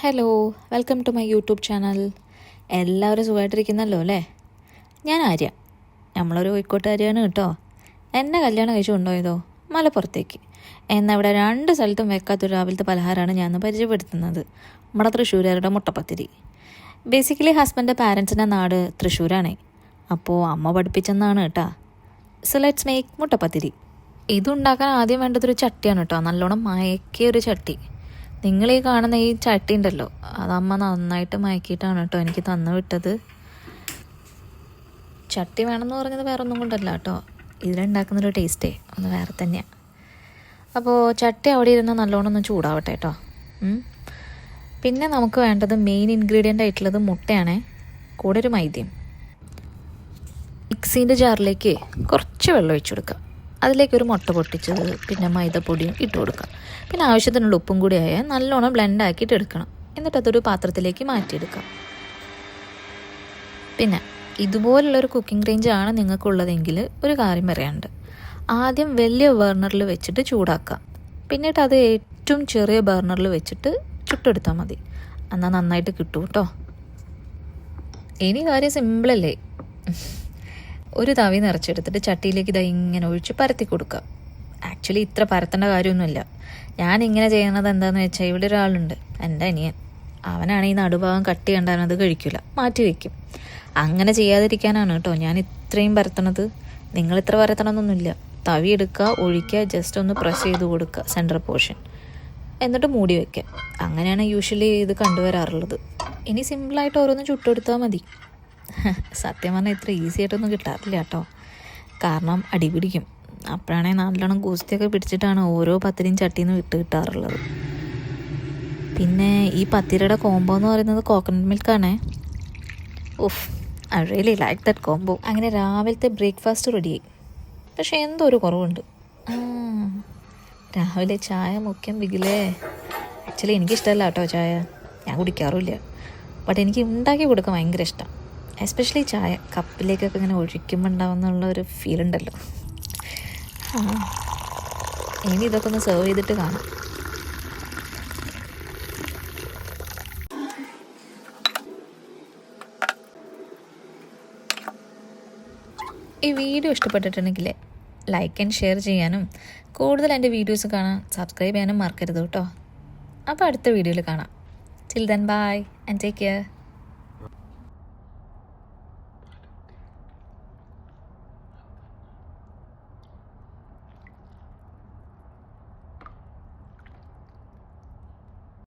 Hello welcome to my YouTube channel എല്ലാവരും സുഖമായിട്ടിരിക്കുന്നല്ലോ അല്ലേ? ഞാൻ ആര്യ. നമ്മളൊരു കോഴിക്കോട്ടുകാരിയാണ് കേട്ടോ. എന്നെ കല്യാണം കഴിച്ചു കൊണ്ടുപോയതോ? മലപ്പുറത്തേക്ക്. എന്നാൽ ഇവിടെ രണ്ട് സ്ഥലത്തും വെക്കാത്തൊരു രാവിലത്തെ പലഹാരമാണ് ഞാൻ പരിചയപ്പെടുത്തുന്നത്. നമ്മുടെ തൃശ്ശൂരുകാരുടെ മുട്ടപ്പത്തിരി. ബേസിക്കലി ഹസ്ബൻഡ് പാരൻസിന്റെ നാട് തൃശ്ശൂരാണേ. അപ്പോൾ അമ്മ പഠിപ്പിച്ചെന്നാണ് കേട്ടോ. So let's make muttappathiri. ഇതുണ്ടാക്കാൻ ആദ്യം വേണ്ടതൊരു ചട്ടിയാണ് കേട്ടോ. നല്ലോണം മയക്കിയ ഒരു ചട്ടി. നിങ്ങൾ ഈ കാണുന്ന ഈ ചട്ടി ഉണ്ടല്ലോ അത് അമ്മ നന്നായിട്ട് മയക്കിയിട്ടാണ് കേട്ടോ എനിക്ക് തന്നു വിട്ടത്. ചട്ടി വേണമെന്ന് പറഞ്ഞത് വേറെ ഒന്നും കൊണ്ടല്ല കേട്ടോ. ഇതിലുണ്ടാക്കുന്നൊരു ടേസ്റ്റേ ഒന്ന് വേറെ തന്നെയാണ് അപ്പോൾ ചട്ടി അവിടെ ഇരുന്ന് നല്ലോണം ഒന്ന് ചൂടാവട്ടെ കേട്ടോ. പിന്നെ നമുക്ക് വേണ്ടത് മെയിൻ ഇൻഗ്രീഡിയന്റ് ആയിട്ടുള്ളത് മുട്ടയാണ് കൂടെ ഒരു മൈദ്യം. മിക്സീന്റെ ജാറിലേക്ക് കുറച്ച് വെള്ളം ഒഴിച്ചു കൊടുക്കുക അതിലേക്ക് ഒരു മുട്ട പൊട്ടിച്ചത് പിന്നെ മൈദപ്പൊടിയും ഇട്ട് കൊടുക്കുക പിന്നെ ആവശ്യത്തിനുള്ള ഉപ്പും കൂടി ആയാൽ നല്ലോണം ബ്ലെൻഡ് ആക്കിയിട്ട് എടുക്കണം. എന്നിട്ട് അതൊരു പാത്രത്തിലേക്ക് മാറ്റിയെടുക്കാം. പിന്നെ ഇതുപോലുള്ളൊരു കുക്കിംഗ് റേഞ്ച് ആണ് നിങ്ങൾക്കുള്ളതെങ്കിൽ ഒരു കാര്യം പറയാനുണ്ട്. ആദ്യം വലിയ ബർണറിൽ വെച്ചിട്ട് ചൂടാക്കാം പിന്നീട് അത് ഏറ്റവും ചെറിയ ബർണറിൽ വെച്ചിട്ട് ചുട്ടെടുത്താൽ മതി. എന്നാൽ നന്നായിട്ട് കിട്ടും കേട്ടോ. ഇനി കാര്യം സിമ്പിളല്ലേ ഒരു തവി നിറച്ചെടുത്തിട്ട് ചട്ടിയിലേക്ക് ഇതാ ഇങ്ങനെ ഒഴിച്ച് പരത്തി കൊടുക്കുക. ആക്ച്വലി ഇത്ര പരത്തേണ്ട കാര്യമൊന്നുമില്ല. ഞാൻ ഇങ്ങനെ ചെയ്യണത് എന്താണെന്ന് വെച്ചാൽ ഇവിടെ ഒരാളുണ്ട് എന്റെ അനിയൻ. അവനാണ് ഈ നടുഭാഗം കട്ട് ചെയ്യേണ്ടത് കഴിക്കില്ല മാറ്റി വയ്ക്കും അങ്ങനെ ചെയ്യാതിരിക്കാനാണ് കേട്ടോ ഞാൻ ഇത്രയും പരത്തണത്. നിങ്ങൾ ഇത്ര പരത്തണമെന്നൊന്നുമില്ല തവി എടുക്കുക ഒഴിക്കുക ജസ്റ്റ് ഒന്ന് പ്രസ് ചെയ്ത് കൊടുക്കുക സെന്റർ പോർഷൻ എന്നിട്ട് മൂടി വയ്ക്കുക അങ്ങനെയാണ് യൂഷ്വലി ഇത് കണ്ടുവരാറുള്ളത്. ഇനി സിമ്പിളായിട്ട് ഓരോന്ന് ചുട്ടെടുത്താൽ മതി. സത്യം പറഞ്ഞാൽ ഇത്ര ഈസി ആയിട്ടൊന്നും കിട്ടാറില്ല കേട്ടോ. കാരണം അടി പിടിക്കും. അപ്പോഴാണെങ്കിൽ നല്ലോണം ഗുസ്തിയൊക്കെ പിടിച്ചിട്ടാണ് ഓരോ പത്തിരിയും ചട്ടിയിൽ നിന്ന് വിട്ട് കിട്ടാറുള്ളത്. പിന്നെ ഈ പത്തിരിയുടെ കോംബോ എന്ന് പറയുന്നത് കോക്കനട്ട് മിൽക്കാണേ ഉഫ് I really like that combo അങ്ങനെ രാവിലത്തെ ബ്രേക്ക്ഫാസ്റ്റ് റെഡിയായി പക്ഷേ എന്തോ ഒരു കുറവുണ്ട്. രാവിലെ ചായ മുഖ്യം ബിഗിലേ ആക്ച്വലി എനിക്കിഷ്ടമല്ല കേട്ടോ ചായ. ഞാൻ കുടിക്കാറുമില്ല. ബട്ട് എനിക്ക് ഉണ്ടാക്കി കൊടുക്കാൻ ഭയങ്കര ഇഷ്ടം. എസ്പെഷ്യലി ചായ കപ്പിലേക്കൊക്കെ ഇങ്ങനെ ഒഴിക്കുമ്പോൾ ഉണ്ടാവുന്നുള്ള ഒരു ഫീൽ ഉണ്ടല്ലോ. ഇനി ഇതൊക്കെ ഒന്ന് സെർവ് ചെയ്തിട്ട് കാണാം. ഈ വീഡിയോ ഇഷ്ടപ്പെട്ടിട്ടുണ്ടെങ്കിൽ ലൈക്ക് ആൻഡ് ഷെയർ ചെയ്യാനും കൂടുതൽ എന്റെ വീഡിയോസ് കാണാൻ സബ്സ്ക്രൈബ് ചെയ്യാനും മറക്കരുത് കേട്ടോ. അപ്പോൾ അടുത്ത വീഡിയോയിൽ കാണാം. Chill then bye and take care